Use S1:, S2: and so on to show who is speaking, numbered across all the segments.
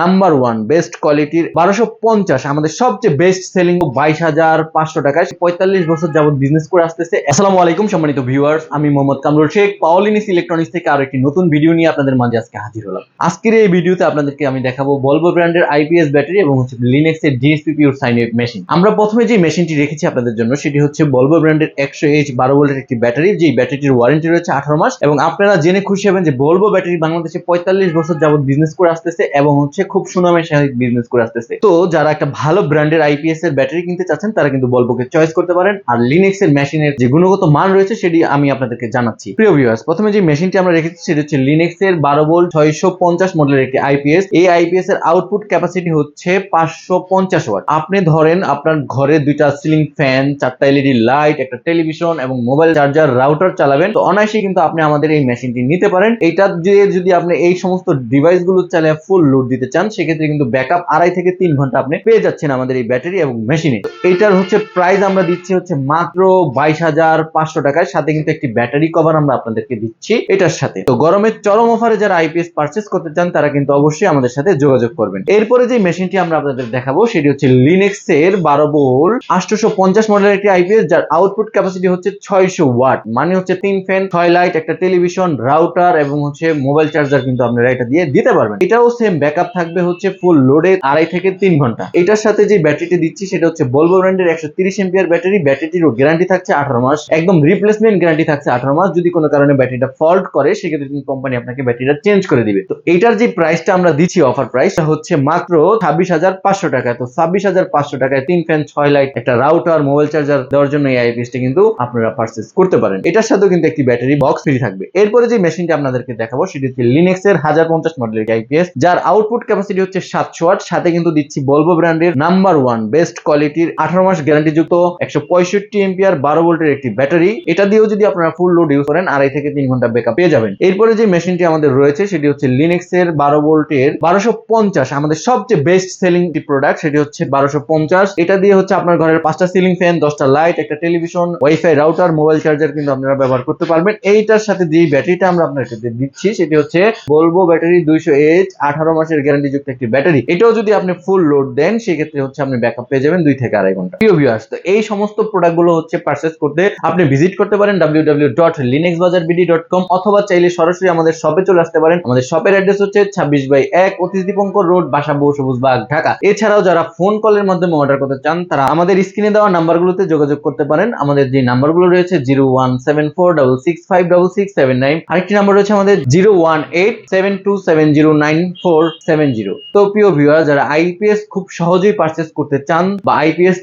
S1: Number one best কোয়ালিটির বারোশো পঞ্চাশ। আমাদের সবচেয়ে বেস্ট সেলিং বাইশ হাজার পাঁচশো টাকায় পঁয়তাল্লিশ বছর যাবত বিজনেস করে আসতেছে। আসসালামু আলাইকুম, সম্মানিত ভিউয়ার্স আমি মোহাম্মদ কামরুল শেখ পাওলিনিস ইলেকট্রনিক্স থেকে আরও একটি নতুন ভিডিও নিয়ে আপনাদের মাঝে আজকে হাজির হলাম। আজকের এই ভিডিওতে আপনাদেরকে আমি দেখাবো বলব ব্র্যান্ডের আইপিএস ব্যাটারি এবং হচ্ছে লিনেক্স এর ডিএসপি পিউর সাইন মেশিন আমরা প্রথমে যে মেশিনটি রেখেছি আপনাদের জন্য, সেটি হচ্ছে বলব ব্র্যান্ডের একশো এইচ বারো ভোল্টের একটি ব্যাটারি যে ব্যাটারিটির ওয়ারেন্টি রয়েছে আঠারো মাস। এবং আপনারা জেনে খুশি হবেন যে বলব ব্যাটারি বাংলাদেশে পঁয়তাল্লিশ বছর যাবত বিজনেস করে আসতেছে এবং হচ্ছে খুব সুনামের সাথে বিজনেস করে আসতেছে। তো যারা একটা ভালো ব্র্যান্ডের আইপিএস এর ব্যাটারি কিনতে চাচ্ছেন, তারা কিন্তু বলবোকে চয়েস করতে পারেন। আর লিনেক্স এর মেশিনের যে গুণগত মান রয়েছে, সেটি আমি আপনাদেরকে জানাচ্ছি। প্রিয় ভিউয়ার্স প্রথমে যে মেশিনটি আমরা রেখেছি, সেটি হচ্ছে লিনেক্স এর বারো ভোল্ট ছয়শো পঞ্চাশ মডেলের একটি আইপিএস এই আইপিএস এর আউটপুট ক্যাপাসিটি হচ্ছে পাঁচশো পঞ্চাশ ওয়াট আপনি ধরেন আপনার ঘরে দুইটা সিলিং ফ্যান চারটা এলইডি লাইট একটা টেলিভিশন এবং মোবাইল চার্জার রাউটার চালাবেন, তো অনায়াসে কিন্তু আপনি আমাদের এই মেশিনটি নিতে পারেন। এটা দিয়ে যদি আপনি এই সমস্ত ডিভাইসগুলো চালিয়ে ফুল লোড দিতে চান, সেক্ষেত্রে কিন্তু ব্যাকআপ আড়াই থেকে তিন ঘণ্টা আপনি পেয়ে যাচ্ছেন আমাদের এই ব্যাটারি এবং মেশিনে এইটার হচ্ছে প্রাইস আমরা দিচ্ছি হচ্ছে মাত্র বাইশ হাজার পাঁচশো টাকায়। সাথে কিন্তু একটি ব্যাটারি কভার আমরা আপনাদেরকে দিচ্ছি এটার সাথে। তো গরমের চরম অফারে যারা আইপিএস পারচেস করতে চান, তারা কিন্তু অবশ্যই আমাদের সাথে যোগাযোগ করবেন। এরপরে যে মেশিনটি আমরা আপনাদের দেখাবো, সেটি হচ্ছে লিনেক্স এর বারো বোল আটশোশো পঞ্চাশ মডেলের একটি আইপিএস যার আউটপুট ক্যাপাসিটি হচ্ছে ছয়শো ওয়াট মানে হচ্ছে তিন ফ্যান ছয় লাইট একটা টেলিভিশন রাউটার এবং হচ্ছে মোবাইল চার্জার কিন্তু আপনারা এটা দিয়ে দিতে পারবেন। এটাও সেম ব্যাকআপ থাকবে হচ্ছে ফুল লোডে আড়াই থেকে তিন ঘণ্টা। এটার সাথে যে ব্যাটারিটি দিচ্ছি সেটা হচ্ছে বলব ব্র্যান্ডের একশো তিরিশ এমপিয়ার ব্যাটারি ব্যাটারিটির গ্যারান্টি থাকছে আঠারো মাস। একদম রিপ্লেসমেন্ট গ্যারান্টি থাকছে আঠারো মাস। যদি কোনো কারণে ব্যাটারিটা ফল্ট করে, সেক্ষেত্রে কিন্তু কোম্পানি আপনাকে ব্যাটারিটা চেঞ্জ করে দিবে। তো এটার যে প্রাইসটা আমরা দিচ্ছি অফার প্রাইস হচ্ছে মাত্র ছাব্বিশ হাজার পাঁচশো টাকা। তো ছাব্বিশ হাজার পাঁচশো টাকায় তিন ফ্যান ছয় লাইট একটা রাউটার মোবাইল চার্জার দেওয়ার জন্য এই আইপিএসটি কিন্তু আপনারা পারচেস করতে পারেন। এটার সাথেও কিন্তু একটি ব্যাটারি বক্স ফ্রি থাকবে। এরপরে যে মেশিনটা আপনাদেরকে দেখাবো, সেটি হচ্ছে লিনেক্স এর হাজার পঞ্চাশ মডেলের আইপিএস যার আউটপুট ক্যাপাসিটি হচ্ছে সাতশো ওয়াট সাথে কিন্তু দিচ্ছি বলব ব্র্যান্ডের নাম্বার ওয়ান বেস্ট কোয়ালিটির আঠারো মাস গ্যারান্টি যুক্ত একশো পঁয়ষট্টি এমপিআর বারো ভোল্টের একটি ব্যাটারি এটা দিয়েও যদি আপনারা ফুল লোড ইউজ করেন, আড়াই থেকে তিন ঘণ্টা ব্যাকআপ পেয়ে যাবেন। এরপরে যে মেশিনটি আমাদের রয়েছে, সেটি হচ্ছে লিনেক্স এর বারো ভোল্টের বারোশো পঞ্চাশ, আমাদের সবচেয়ে বেস্ট সেলিং প্রোডাক্ট সেটি হচ্ছে বারোশো পঞ্চাশ। এটা দিয়ে হচ্ছে আপনার ঘরের পাঁচটা সিলিং ফ্যান দশটা লাইট একটা television wifi router mobile charger কিন্তু আপনারা ব্যবহার করতে পারবেন। এইটার সাথে যে ব্যাটারিটা আমরা আপনাকে দিচ্ছি, সেটি হচ্ছে বলব ব্যাটারি দুইশো এইচ আঠারো মাসের গ্যারান্টি যুক্ত একটি ব্যাটারি এটাও যদি আপনি ফুল লোড দেন, সেক্ষেত্রে হচ্ছে আপনি ব্যাকআপ পেয়ে যাবেন দুই থেকে আড়াই ঘণ্টা। প্রিয় ভিউয়ার্স তো এই সমস্ত প্রোডাক্টগুলো হচ্ছে পারচেস করতে আপনি ভিজিট করতে পারেন www.linuxbazaarBD.com অথবা চাইলে সরাসরি আমাদের শপে চলে আসতে পারেন। আমাদের শপের অ্যাড্রেস হচ্ছে ছাব্বিশ বাই এক অতীশ দীপঙ্কর রোড বাসা বউ সবুজ বাগ, ঢাকা। এছাড়াও যারা ফোন কলের মাধ্যমে অর্ডার করতে চান, তারা আমাদের স্ক্রিনে দেওয়া নাম্বারগুলোতে যোগাযোগ করতে পারেন। আমাদের যে নাম্বারগুলো রয়েছে zero one seven four double six five double six seven nine আরেকটি নাম্বার রয়েছে আমাদের zero one eight seven two seven zero nine four seven zero তো প্রিয় ভিউয়ার যারা আইপিএস খুব সহজেই করতে চান বা আইপিএস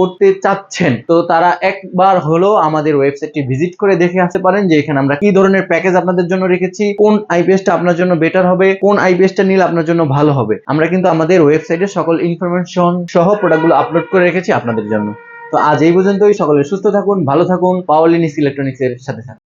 S1: করতে চাচ্ছেন, তো তারা একবার হলো আমাদের ওয়েবসাইটটি ভিজিট করে দেখে আসতে পারেন যে এখানে আমরা কি ধরনের প্যাকেজ আপনাদের জন্য রেখেছি, কোন আপনার জন্য বেটার হবে, কোন আইপিএসটা নিলে আপনার জন্য ভালো হবে। আমরা কিন্তু আমাদের ওয়েবসাইটে সকল ইনফরমেশন সহ প্রোডাক্টগুলো আপলোড করে রেখেছি আপনাদের জন্য। তো আজ এই পর্যন্তই। সকলে সুস্থ থাকুন, ভালো থাকুন। পাওয়ার লিনিক্স ইলেকট্রনিক্স এর সাথে থাকুন।